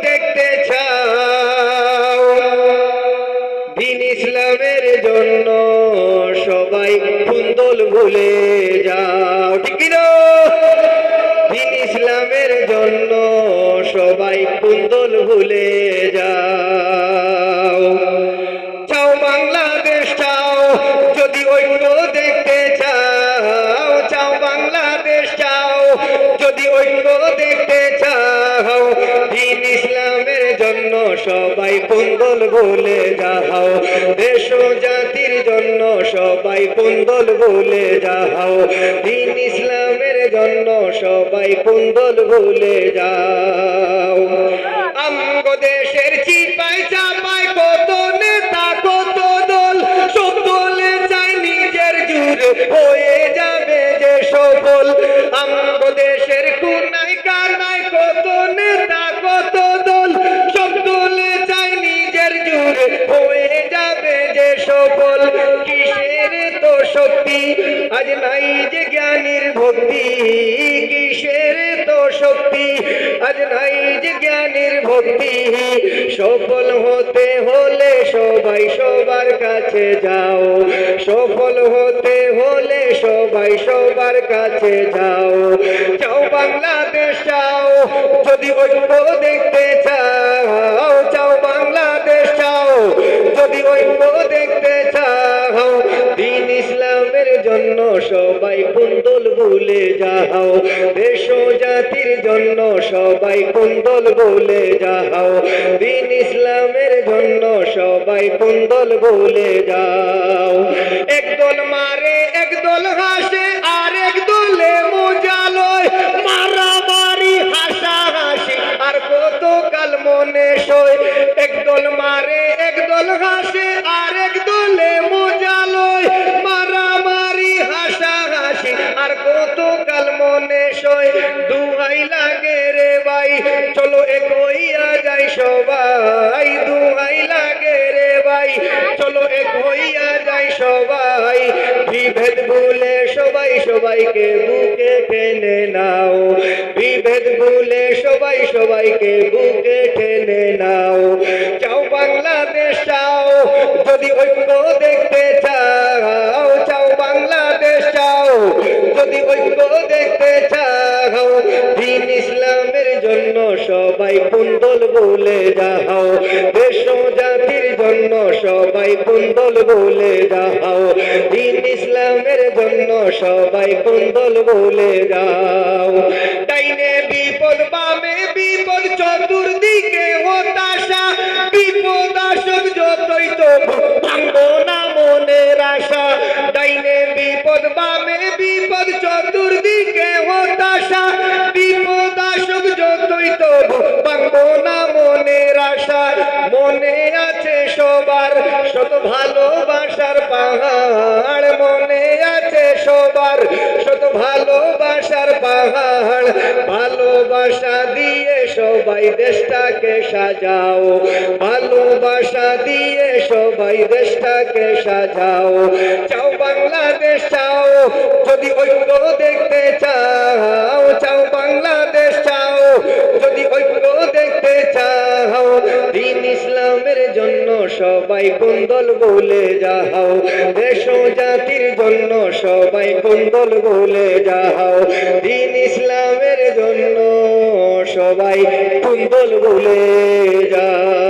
দেখতে চাও দিন ইসলামের জন্য সবাই কুন্দল ভুলে যাও, ঠিক দিন ইসলামের জন্য সবাই কুন্দল ভুলে যাও। চাও বাংলাদেশ চাও যদি ঐক্য দেখতে চাও চাও বাংলাদেশ চাও যদি ঐক্য দেখতে জন্য সবাই কুন্দল ভুলে যাও দেশ জাতির জন্য সবাই কুন্দল ভুলে যাও দিন ইসলামের জন্য সবাই কুন্দল ভুলে যাও। আমগো দেশের চিপাই চাপাই কত নেতা, কত দল, সব দলে চাই নিজের জুড়ে হয়ে যাবে যে সকল আমগো দেশের শক্তি আজ নাই যে জ্ঞানীর ভক্তি। কিসের তো শক্তি? আজ নাই যে জ্ঞানীর ভক্তি। সফল হতে হলে সবাই সবার কাছে যাও। সফল হতে হলে সবাই সবার কাছে যাও। চাও বাংলাদেশ চাও যদি ঐক্য দেখতে ইসলামের জন্য সবাই কুন্দল ভুলে যাও দেশ জাতির জন্য সবাই কুন্দল ভুলে যাও দিন ইসলামের জন্য সবাই কুন্দল ভুলে যাও। একদল মারে, একদল হাসে, আর এক দলে মোজালয়। মারামারি, হাসাহাসি, আর কত কাল মনে সয়। সয় দুহাই লাগে রে ভাই। চলো এক হইয়া যাই সবাই, দুহাই লাগে রে ভাই। চলো এক হইয়া যাই সবাই, বিভেদ ভুলে সবাই সবাইকে বুকে টেনে নাও। বিভেদ ভুলে সবাই সবাইকে বুকে টেনে নাও। চাও বাংলাদেশ, চাও যদি ঐক্য দেখতে চাও। চাও বাংলাদেশ, চাও যদি ঐক্য দিন ইসলামের জন্য সবাই কুন্দল বলে যাও দেশ জাতির জন্য সবাই কুন্দল বলে যাও দিন ইসলামের জন্য সবাই কুন্দল বলে যাও। ডাইনে বিপদ বামে বিপদ চতুর্দিকে হতাশা। বিপদ আসক যতই তো ভাঙবো না মনের আশা। ডাইনে বিপদ বামে বিপদ চতুর্দিকে আছে সবার শত ভালোবাসার পাহাড় মনে আছে সবার। শত ভালোবাসার পাহাড়, ভালোবাসা দিয়ে সবাই দেশটাকে সাজাও। ভালোবাসা দিয়ে সবাই দেশটাকে সাজাও। চাও বাংলাদেশ, চাও যদি ঐক্য দেখতে চাও। সবাই কুন্দল বলে যাও দেশ জাতির জন্য সবাই কুন্দল বলে যাও দিন ইসলামের জন্য সবাই কুন্দল বলে যাও